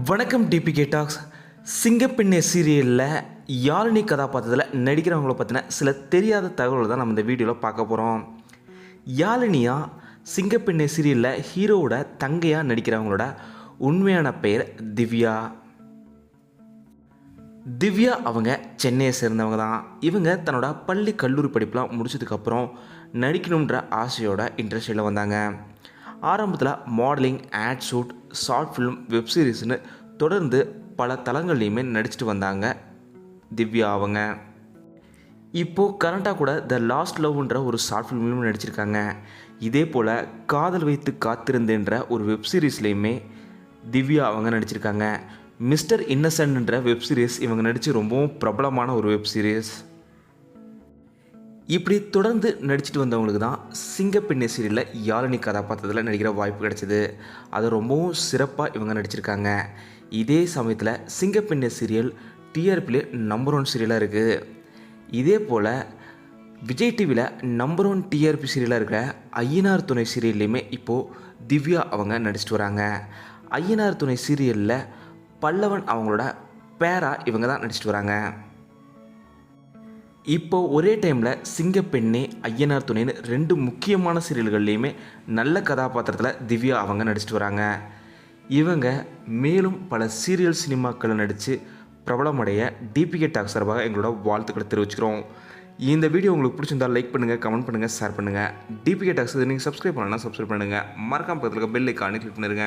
வணக்கம் DPK tax சிங்கப்பெண்ணே சீரியலில் யாழினி கதாபாத்திரத்தில் நடிக்கிறவங்கள பற்றின சில தெரியாத தகவல்கள் தான் நம்ம இந்த வீடியோவில் பார்க்க போகிறோம் யாழினியா சிங்கப்பெண்ணே சீரியலில் ஹீரோவோட தங்கையாக நடிக்கிறவங்களோட உண்மையான பெயர் திவ்யா. திவ்யா அவங்க சென்னையை சேர்ந்தவங்க தான். இவங்க தன்னோட பள்ளி கல்லூரி படிப்பெலாம் முடிச்சதுக்கப்புறம் நடிக்கணுன்ற ஆசையோட இன்ட்ரெஸ்டில் வந்தாங்க. ஆரம்பத்தில் modeling ad shoot short film வெப்சீரிஸ்னு தொடர்ந்து பல தளங்கள்லையுமே நடிச்சிட்டு வந்தாங்க. திவ்யா அவங்க. இப்போது கரண்ட்டாக கூட த லாஸ்ட் லவ்ன்ற ஒரு ஷார்ட் ஃபிலிம்லையும் நடிச்சிருக்காங்க. இதே போல் காதல் வைத்து காத்திருந்தேன்ற ஒரு வெப் சீரிஸ்லேயுமே திவ்யா அவங்க நடிச்சிருக்காங்க. மிஸ்டர் இன்னசென்ட்ன்ற வெப்சீரிஸ் இவங்க நடித்து ரொம்பவும் பிரபலமான ஒரு வெப்சீரிஸ் இப்படி தொடர்ந்து நடிச்சுட்டு வந்தவங்களுக்கு தான் சிங்கப்பெண்ணை சீரியலில் யாழினி கதாபாத்திரத்தில் நடிக்கிற வாய்ப்பு கிடைச்சிது. அது ரொம்பவும் சிறப்பாக இவங்க நடிச்சிருக்காங்க. இதே சமயத்தில் சிங்கப்பெண்ணை சீரியல் டிஆர்பிலே நம்பர் ஒன் சீரியலாக இருக்குது இதே போல் விஜய் டிவியில் நம்பர் ஒன் டிஆர்பி சீரியலாக இருக்கிற ஐயனார் துணை சீரியல்லையுமே இப்போது திவ்யா அவங்க நடிச்சிட்டு வராங்க. ஐயனார் துணை சீரியலில் பல்லவன் அவங்களோட பேரா இவங்க தான் நடிச்சிட்டு வராங்க. இப்போ ஒரே டைமில் சிங்கப்பெண்ணே ஐயனார் துணைன்னு ரெண்டு முக்கியமான சீரியல்கள்லேயுமே நல்ல கதாபாத்திரத்தில் திவ்யா அவங்க நடிச்சிட்டு வராங்க. இவங்க மேலும் பல சீரியல் சினிமாக்களில் நடித்து பிரபலமடைய டிபிகே டாக் சார்பாக எங்களோட வாழ்த்துக்களை தெரிவிச்சுக்கிறோம். இந்த வீடியோ உங்களுக்கு பிடிச்சிருந்தா லைக் பண்ணுங்கள் கமெண்ட் பண்ணுங்கள் ஷேர் பண்ணுங்கள் டிபிகே டாக்ஸ் நீங்கள் சப்ஸ்கிரைப் பண்ணலன்னா சப்ஸ்கிரைப் பண்ணுங்கள் மறக்காம பக்கத்தில் பெல் ஐக்கானே கிளிக் பண்ணிருங்க